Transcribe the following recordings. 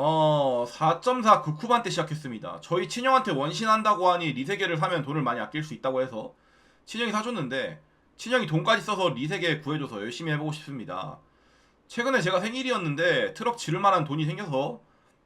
어, 4.4 극후반 때 시작했습니다. 저희 친형한테 원신한다고 하니 리세계를 사면 돈을 많이 아낄 수 있다고 해서 친형이 사줬는데 친형이 돈까지 써서 리세계 구해줘서 열심히 해보고 싶습니다. 최근에 제가 생일이었는데 트럭 지를 만한 돈이 생겨서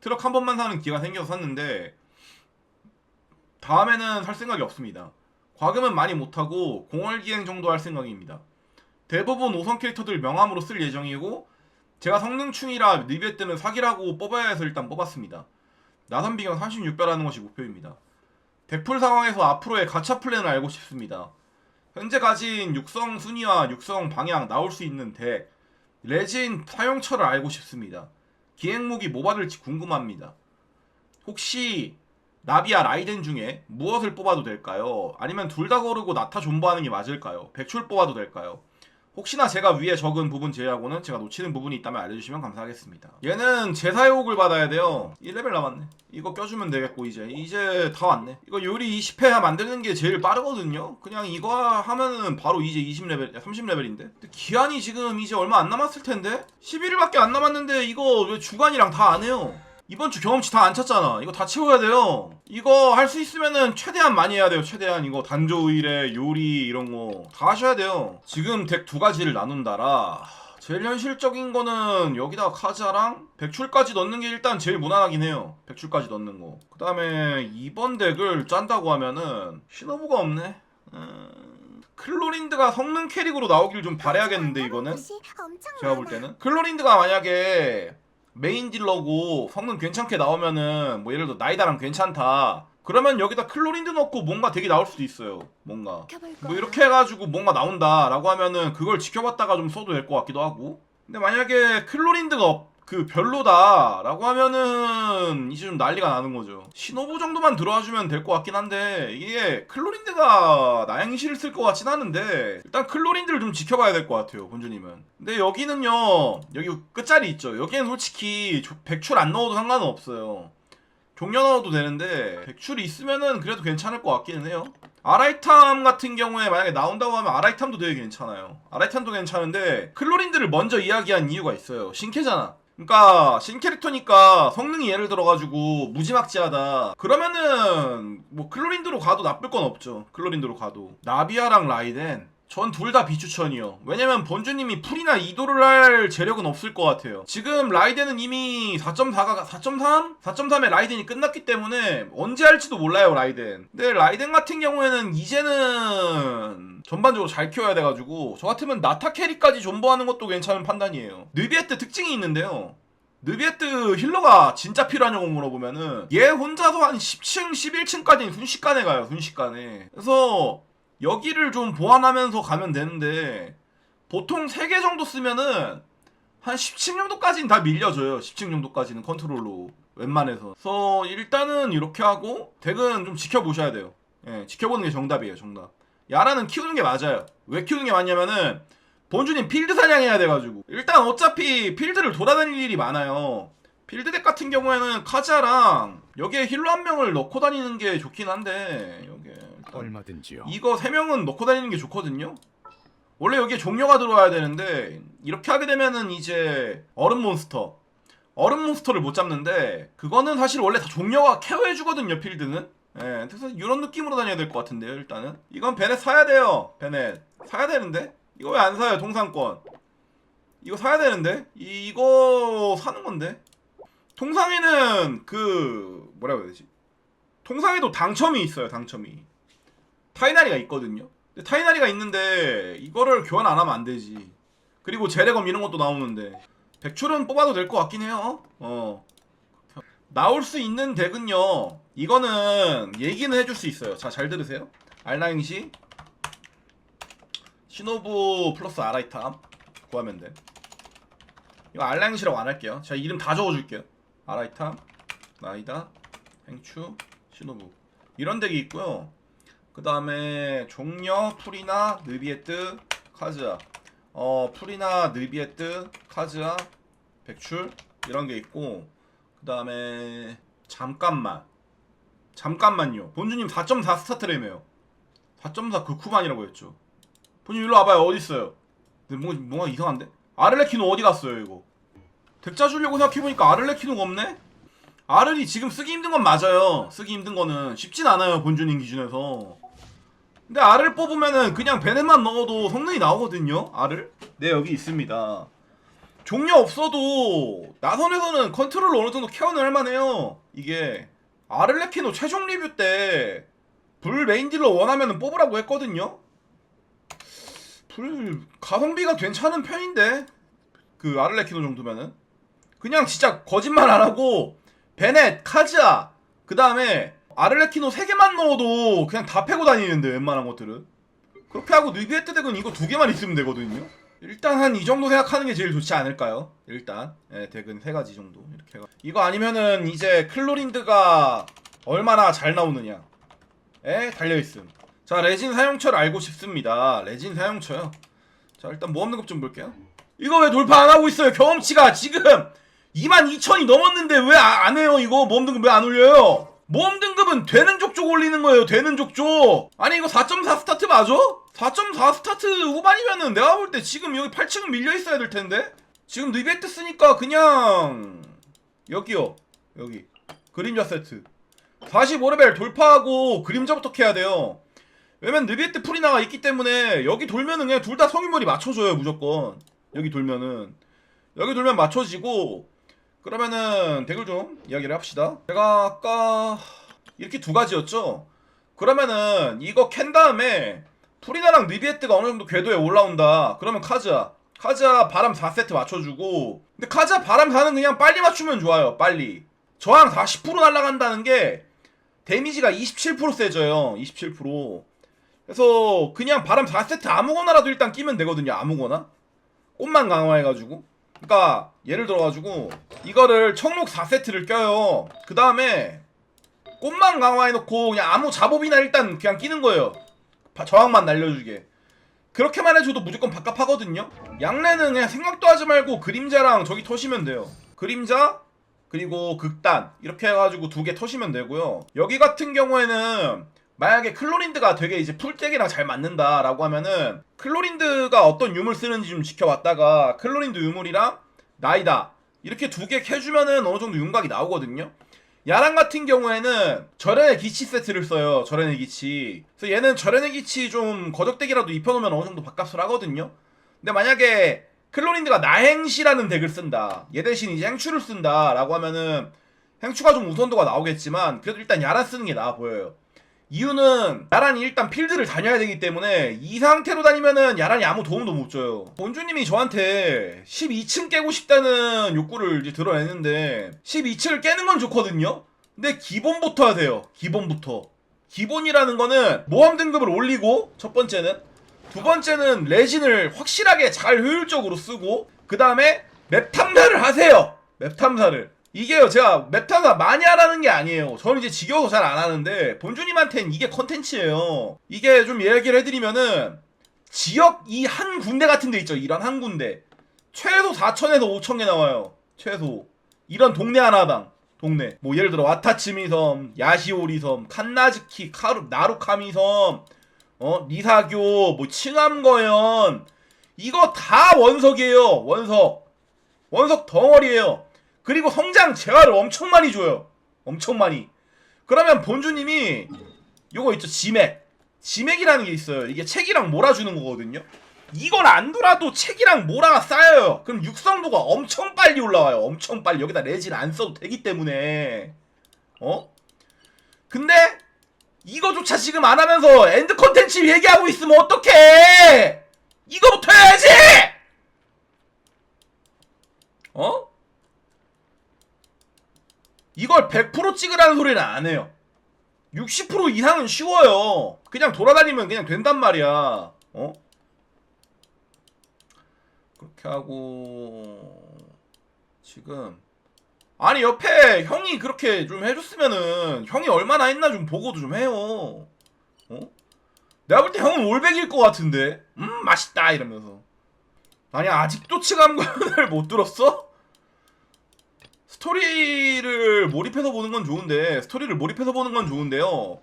트럭 한 번만 사는 기회가 생겨서 샀는데 다음에는 살 생각이 없습니다. 과금은 많이 못하고 공월기행 정도 할 생각입니다. 대부분 5선 캐릭터들 명함으로 쓸 예정이고 제가 성능충이라 리뷰 때는 사기라고 뽑아야 해서 일단 뽑았습니다. 나선 비경 36배라는 것이 목표입니다. 덱풀 상황에서 앞으로의 가차 플랜을 알고 싶습니다. 현재 가진 육성 순위와 육성 방향 나올 수 있는 덱, 레진 사용처를 알고 싶습니다. 기행무기 뭐 받을지 궁금합니다. 혹시 나비와 라이덴 중에 무엇을 뽑아도 될까요? 아니면 둘다 거르고 나타 존버하는 게 맞을까요? 백출 뽑아도 될까요? 혹시나 제가 위에 적은 부분 제외하고는 제가 놓치는 부분이 있다면 알려주시면 감사하겠습니다. 얘는 제사욕을 받아야 돼요. 1레벨 남았네. 이거 껴주면 되겠고 이제 이제 다 왔네. 이거 요리 20회 만드는 게 제일 빠르거든요. 그냥 이거 하면은 바로 이제 20레벨, 30레벨인데. 근데 기한이 지금 이제 얼마 안 남았을 텐데 11일밖에 안 남았는데 이거 왜 주간이랑 다 안 해요? 이번 주 경험치 다 안 찼잖아. 이거 다 채워야 돼요. 이거 할 수 있으면은 최대한 많이 해야 돼요. 최대한 이거 단조 의뢰, 요리 이런 거 다 하셔야 돼요. 지금 덱 두 가지를 나눈다라. 제일 현실적인 거는 여기다가 카자랑 백출까지 넣는 게 일단 제일 무난하긴 해요. 백출까지 넣는 거. 그 다음에 이번 덱을 짠다고 하면은 시너브가 없네. 음... 클로린드가 성능 캐릭으로 나오길 좀 바래야겠는데 이거는 제가 볼 때는 클로린드가 만약에 메인 딜러고 성능 괜찮게 나오면은 뭐 예를 들어 나이다랑 괜찮다. 그러면 여기다 클로린드 넣고 뭔가 되게 나올 수도 있어요. 뭔가. 뭐 이렇게 해가지고 뭔가 나온다 라고 하면은 그걸 지켜봤다가 좀 써도 될 것 같기도 하고. 근데 만약에 클로린드가 없- 그 별로다라고 하면은 이제 좀 난리가 나는 거죠 신호부 정도만 들어와주면 될 것 같긴 한데 이게 클로린드가 나양시를 쓸 것 같진 않은데 일단 클로린드를 좀 지켜봐야 될 것 같아요 본주님은 근데 여기는요 여기 끝자리 있죠 여기는 솔직히 조- 백출 안 넣어도 상관은 없어요 종려 넣어도 되는데 백출이 있으면은 그래도 괜찮을 것 같기는 해요 아라이탐 같은 경우에 만약에 나온다고 하면 아라이탐도 되게 괜찮아요. 아라이탐도 괜찮은데 클로린드를 먼저 이야기한 이유가 있어요. 신캐잖아. 그러니까 신캐릭터니까 성능이 예를 들어가지고 무지막지하다. 그러면은 뭐 클로린드로 가도 나쁠 건 없죠. 클로린드로 가도 나비아랑 라이덴 전 둘 다 비추천이요. 왜냐면 본주님이 풀이나 이도를 할 재력은 없을 것 같아요. 지금 라이덴은 이미 4.4가 4.3? 4.3에 라이덴이 끝났기 때문에 언제 할지도 몰라요 라이덴. 근데 라이덴 같은 경우에는 이제는 전반적으로 잘 키워야 돼가지고 저 같으면 나타 캐리까지 존버하는 것도 괜찮은 판단이에요. 느비에트 특징이 있는데요. 느비에트 힐러가 진짜 필요하냐고 물어보면은 얘 혼자서 한 10층, 11층까지는 순식간에 가요. 순식간에. 그래서 여기를 좀 보완하면서 가면 되는데 보통 3개 정도 쓰면은 한 10층 정도까지는 다 밀려줘요. 10층 정도까지는 컨트롤로 웬만해서. 그래서 일단은 이렇게 하고 덱은 좀 지켜보셔야 돼요. 예, 지켜보는 게 정답이에요. 정답. 야라는 키우는 게 맞아요. 왜 키우는 게 맞냐면은 본주님 필드 사냥해야 돼가지고 일단 어차피 필드를 돌아다닐 일이 많아요. 필드 덱 같은 경우에는 카자랑 여기에 힐러 한 명을 넣고 다니는 게 좋긴 한데 얼마든지요. 이거 세 명은 넣고 다니는 게 좋거든요. 원래 여기에 종료가 들어와야 되는데 이렇게 하게 되면은 이제 얼음 몬스터 얼음 몬스터를 못 잡는데 그거는 사실 원래 다 종료가 케어해 주거든요 필드는. 예, 그래서 이런 느낌으로 다녀야 될 것 같은데요 일단은. 이건 베넷 사야 돼요 베넷 사야 되는데 이거 왜 안 사요 통상권? 이거 사야 되는데 이, 이거 사는 건데. 통상에는 그 뭐라고 해야 되지? 통상에도 당첨이 있어요 당첨이. 타이나리가 있거든요. 근데 타이나리가 있는데 이거를 교환 안 하면 안 되지. 그리고 제레검 이런 것도 나오는데 백출은 뽑아도 될 것 같긴 해요. 어. 나올 수 있는 덱은요. 이거는 얘기는 해줄 수 있어요. 자, 잘 들으세요. 알라잉시 시노부 플러스 아라이탐 구하면 돼. 이거 알라잉시라고 안 할게요. 제가 이름 다 적어줄게요. 아라이탐, 나이다, 행추, 시노부 이런 덱이 있고요. 그 다음에 종려, 풀이나, 느비에트, 카즈아 어 풀이나 느비에트, 카즈아, 백출 이런 게 있고 그 다음에 잠깐만 잠깐만요 본주님 4.4 스타트램이에요 4.4 극후반이라고 했죠 본주님 일로 와봐요 어딨어요 뭔가, 뭔가 이상한데? 아를레키노 어디 갔어요 이거 덱자 주려고 생각해보니까 아를레키노가 없네? R이 지금 쓰기 힘든 건 맞아요. 쓰기 힘든 거는 쉽진 않아요. 본주님 기준에서. 근데 R을 뽑으면은 그냥 베넷만 넣어도 성능이 나오거든요. R을. 네 여기 있습니다. 종료 없어도 나선에서는 컨트롤 어느 정도 케어는 할만해요. 이게 아를레키노 최종 리뷰 때 불 메인 딜러 원하면은 뽑으라고 했거든요. 불 가성비가 괜찮은 편인데 그 아를레키노 정도면은 그냥 진짜 거짓말 안 하고 베넷, 카즈아 그 다음에 아를레키노 3개만 넣어도 그냥 다 패고 다니는데 웬만한 것들은. 그렇게 하고 느비에트 덱은 이거 두 개만 있으면 되거든요. 일단 한 이 정도 생각하는 게 제일 좋지 않을까요? 일단. 예, 덱은 세 가지 정도 이렇게 해가 이거 아니면은 이제 클로린드가 얼마나 잘 나오느냐. 에 달려있음. 자 레진 사용처를 알고 싶습니다. 레진 사용처요 자 일단 모험등급 좀 볼게요. 이거 왜 돌파 안 하고 있어요? 경험치가 지금 22,000이 넘었는데 왜 안 해요? 이거 모험등급 왜 안 올려요 모험 등급은 되는 족족 올리는 거예요 되는 족족. 아니 이거 4.4 스타트 맞아? 4.4 스타트 후반이면은 내가 볼 때 지금 여기 8층은 밀려 있어야 될 텐데? 지금 리베트 쓰니까 그냥 여기요 여기. 그림자 세트. 45레벨 돌파하고 그림자부터 캐야 돼요. 왜냐면 느비에트 프리나가 있기 때문에 여기 돌면은 그냥 둘 다 성인물이 맞춰줘요 무조건. 여기 돌면은. 여기 돌면 맞춰지고 그러면은 댓글 좀 이야기를 합시다. 제가 아까 이렇게 두 가지였죠? 그러면은 이거 캔 다음에 프리나랑 느비에트가 어느 정도 궤도에 올라온다. 그러면 카즈아. 카즈아 바람 4세트 맞춰주고. 근데 카즈아 바람 4는 그냥 빨리 맞추면 좋아요 빨리. 저항 40% 날라간다는 게 데미지가 27% 세져요 27% 그래서 그냥 바람 4세트 아무거나라도 일단 끼면 되거든요 아무거나. 꽃만 강화해가지고 그러니까 예를 들어가지고 이거를 청록 4세트를 껴요. 그 다음에 꽃만 강화해놓고 그냥 아무 잡업이나 일단 그냥 끼는 거예요. 바- 저항만 날려주게. 그렇게만 해줘도 무조건 바값하거든요. 양레는 그냥 생각도 하지 말고 그림자랑 저기 터시면 돼요. 그림자 그리고 극단 이렇게 해가지고 두 개 터시면 되고요. 여기 같은 경우에는 만약에 클로린드가 되게 이제 풀tek이랑 잘 맞는다라고 하면은 클로린드가 어떤 유물 쓰는지 좀 지켜봤다가 클로린드 유물이랑 나이다 이렇게 두 개 캐주면은 어느 정도 윤곽이 나오거든요. 야랑 같은 경우에는 절연의 기치 세트를 써요. 절연의 기치. 그래서 얘는 절연의 기치 좀 거적덱이라도 입혀놓으면 어느 정도 밥값을 하거든요. 근데 만약에 클로린드가 나행시라는 덱을 쓴다. 얘 대신 이제 행추를 쓴다 라고 하면은 행추가 좀 우선도가 나오겠지만 그래도 일단 야란 쓰는 게 나아 보여요 이유는 야란이 일단 필드를 다녀야 되기 때문에 이 상태로 다니면은 야란이 아무 도움도 못 줘요. 본주님이 저한테 12층 깨고 싶다는 욕구를 이제 드러내는데 12층을 깨는 건 좋거든요. 근데 기본부터 하세요. 기본부터. 기본이라는 거는 모험 등급을 올리고 첫 번째는 두 번째는 레진을 확실하게 잘 효율적으로 쓰고 그 다음에 맵 탐사를 하세요. 맵 탐사를. 이게요 제가 맵 탐사 많이 하라는 게 아니에요. 저는 이제 지겨워서 잘 안 하는데 본주님한텐 이게 컨텐츠예요. 이게 좀 얘기를 해드리면은 지역 이 한 군데 같은 데 있죠. 이런 한 군데 최소 4천에서 5천 개 나와요. 최소 이런 동네 하나당 동네 뭐 예를 들어 와타치미섬, 야시오리섬, 칸나즈키, 카루, 나루카미섬, 어 리사교, 뭐 칭암거연 이거 다 원석이에요. 원석 원석 덩어리예요. 그리고 성장 재화를 엄청 많이 줘요. 엄청 많이. 그러면 본주님이 요거 있죠 지맥. 지맥이라는 게 있어요. 이게 책이랑 몰아주는 거거든요. 이걸 안 돌아도 책이랑 모라가 쌓여요. 그럼 육성도가 엄청 빨리 올라와요. 엄청 빨리. 여기다 레진 안 써도 되기 때문에. 어? 근데 이거조차 지금 안 하면서 엔드 컨텐츠 얘기하고 있으면 어떡해! 이거부터 해야지! 어? 이걸 100% 찍으라는 소리는 안 해요. 60% 이상은 쉬워요. 그냥 돌아다니면 그냥 된단 말이야. 어? 그렇게 하고 지금 아니 옆에 형이 그렇게 좀 해줬으면은 형이 얼마나 했나 좀 보고도 좀 해요. 어? 내가 볼 때 형은 올백일 것 같은데. 음 맛있다 이러면서. 아니 아직도 층암관을 못 들었어? 스토리를 몰입해서 보는 건 좋은데 스토리를 몰입해서 보는 건 좋은데요.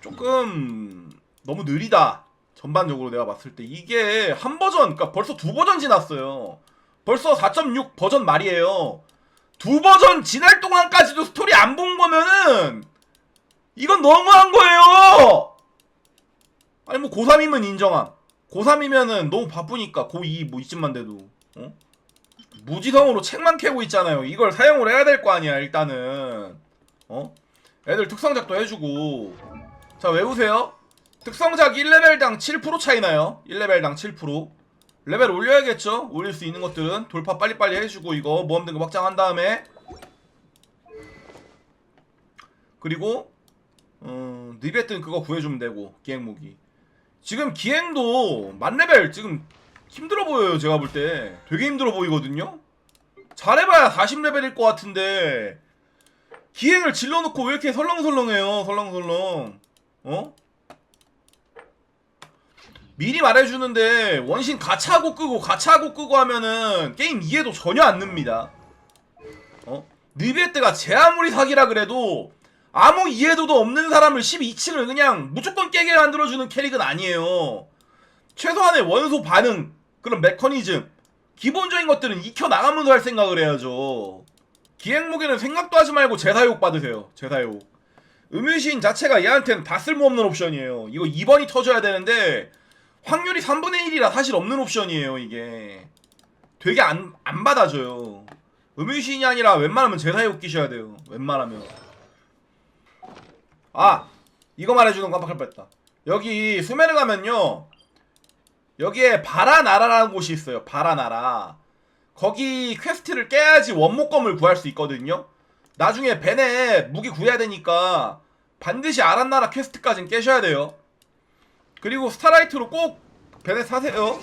조금 너무 느리다. 전반적으로 내가 봤을 때 이게 한 버전, 그러니까 벌써 두 버전 지났어요. 벌써 4.6 버전 말이에요. 두 버전 지날 동안까지도 스토리 안 본 거면은 이건 너무한 거예요. 아니 뭐 고3이면 인정함. 고3이면은 너무 바쁘니까 고2 뭐 이쯤만 돼도 어? 무지성으로 책만 캐고 있잖아요. 이걸 사용을 해야 될 거 아니야 일단은 어? 애들 특성작도 해주고 자 외우세요. 특성작 1레벨당 7% 차이 나요. 1레벨당 7%. 레벨 올려야겠죠? 올릴 수 있는 것들은 돌파 빨리빨리 해주고 이거 모험 등급 확장한 다음에 그리고 어, 니베트는 그거 구해주면 되고 기행 무기 지금 기행도 만레벨 지금 힘들어 보여요 제가 볼 때. 되게 힘들어 보이거든요? 잘해봐야 40레벨일 것 같은데. 기행을 질러놓고 왜 이렇게 설렁설렁해요? 설렁설렁. 어? 미리 말해주는데 원신 가차하고 끄고 가차하고 끄고 하면은 게임 이해도 전혀 안 늡니다. 어? 느베트가 제 아무리 사기라 그래도 아무 이해도도 없는 사람을 12층을 그냥 무조건 깨게 만들어주는 캐릭은 아니에요. 최소한의 원소 반응, 그런 메커니즘, 기본적인 것들은 익혀나가면서 할 생각을 해야죠. 기행무게는 생각도 하지 말고 재사욕 받으세요. 재사욕. 음유시인 자체가 얘한테는 다 쓸모없는 옵션이에요. 이거 2번이 터져야 되는데 확률이 3분의 1이라 사실 없는 옵션이에요, 이게. 되게 안, 안 받아줘요. 음유시인이 아니라 웬만하면 재사욕 끼셔야 돼요. 웬만하면. 아 이거 말해주는 거 깜빡할 뻔했다 여기 수메르 가면요 여기에 바라나라라는 곳이 있어요. 바라나라. 거기 퀘스트를 깨야지 원목검을 구할 수 있거든요. 나중에 벤에 무기 구해야 되니까 반드시 아란나라 퀘스트까지는 깨셔야 돼요. 그리고 스타라이트로 꼭 벤에 사세요